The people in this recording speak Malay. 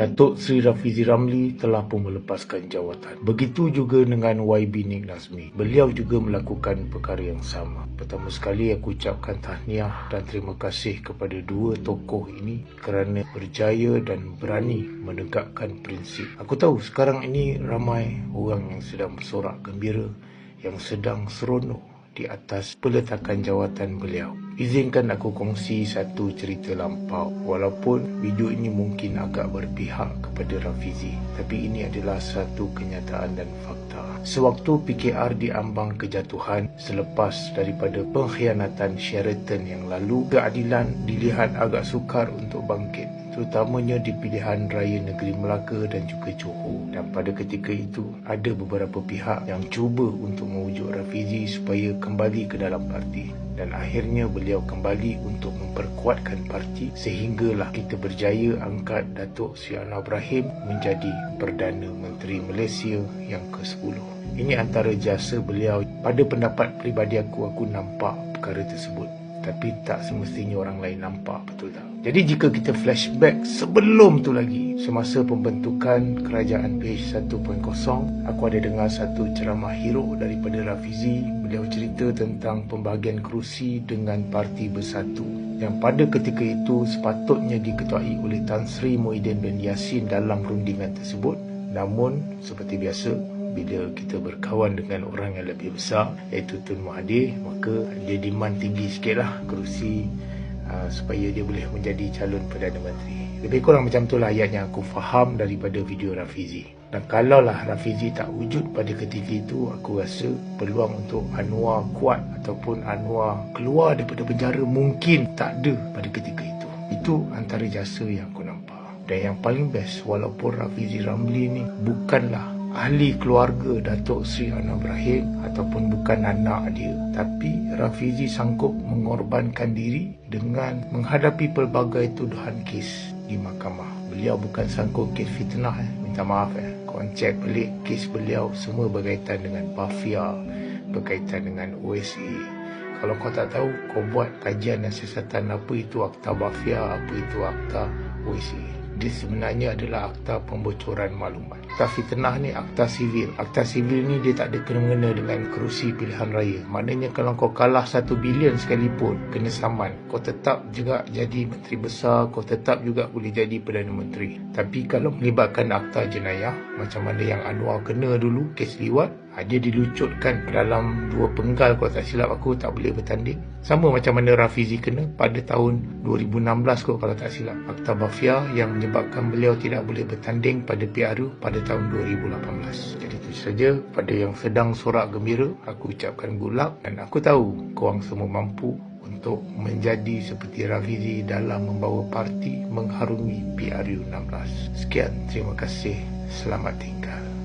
Datuk Sri Rafizi Ramli telah pun melepaskan jawatan. Begitu juga dengan YB Nik Nazmi. Beliau juga melakukan perkara yang sama. Pertama sekali aku ucapkan tahniah dan terima kasih kepada dua tokoh ini kerana berjaya dan berani menegakkan prinsip. Aku tahu sekarang ini ramai orang yang sedang bersorak gembira, yang sedang seronok di atas peletakan jawatan beliau. Izinkan aku kongsi satu cerita lampau. Walaupun video ini mungkin agak berpihak kepada Rafizi, tapi ini adalah satu kenyataan dan fakta. Sewaktu PKR diambang kejatuhan selepas daripada pengkhianatan Sheraton yang lalu, keadilan dilihat agak sukar untuk bangkit terutamanya di pilihan raya negeri Melaka dan juga Johor. Dan pada ketika itu, ada beberapa pihak yang cuba untuk mewujud Rafizi supaya kembali ke dalam parti dan akhirnya beliau kembali untuk memperkuatkan parti sehinggalah kita berjaya angkat Datuk Sri Anwar Ibrahim menjadi Perdana Menteri Malaysia yang ke-10. Ini antara jasa beliau. Pada pendapat peribadi aku, aku nampak perkara tersebut. Tapi tak semestinya orang lain nampak, betul tak? Jadi jika kita flashback sebelum tu lagi Semasa pembentukan kerajaan PH 1.0 Aku ada dengar satu ceramah hero daripada Rafizi Beliau cerita tentang pembahagian kerusi dengan parti bersatu Yang pada ketika itu sepatutnya diketuai oleh Tan Sri Muhyiddin bin Yassin dalam rundingan tersebut Namun seperti biasa bila kita berkawan dengan orang yang lebih besar iaitu Tun Mahathir maka dia demand tinggi sikit lah kerusi uh, supaya dia boleh menjadi calon Perdana Menteri. Lebih kurang macam itulah ayat yang aku faham daripada video Rafizi. Dan kalaulah Rafizi tak wujud pada ketika itu, aku rasa peluang untuk Anwar kuat ataupun Anwar keluar daripada penjara mungkin tak ada pada ketika itu. Itu antara jasa yang aku nampak. Dan yang paling best, walaupun Rafizi Ramli ni bukanlah ahli keluarga Datuk Sri Anwar Ibrahim ataupun bukan anak dia tapi Rafizi sanggup mengorbankan diri dengan menghadapi pelbagai tuduhan kes di mahkamah beliau bukan sanggup kes fitnah eh. minta maaf eh. konsep pelik kes beliau semua berkaitan dengan mafia berkaitan dengan OSA kalau kau tak tahu kau buat kajian dan siasatan apa itu akta mafia apa itu akta OSA dia sebenarnya adalah akta pembocoran maklumat. Akta fitnah ni akta sivil. Akta sivil ni dia tak ada kena-mengena dengan kerusi pilihan raya. Maknanya kalau kau kalah satu bilion sekalipun kena saman. Kau tetap juga jadi menteri besar. Kau tetap juga boleh jadi Perdana Menteri. Tapi kalau melibatkan akta jenayah macam mana yang Anwar kena dulu kes liwat ha, dia dilucutkan dalam dua penggal kalau tak silap aku tak boleh bertanding sama macam mana Rafizi kena pada tahun 2016 kot kalau tak silap Akta Mafia yang menyebabkan beliau tidak boleh bertanding pada PRU pada tahun 2018 jadi itu saja. Pada yang sedang sorak gembira aku ucapkan good luck dan aku tahu korang semua mampu untuk menjadi seperti Rafizi dalam membawa parti mengharungi PRU 16 sekian terima kasih. Selamat tinggal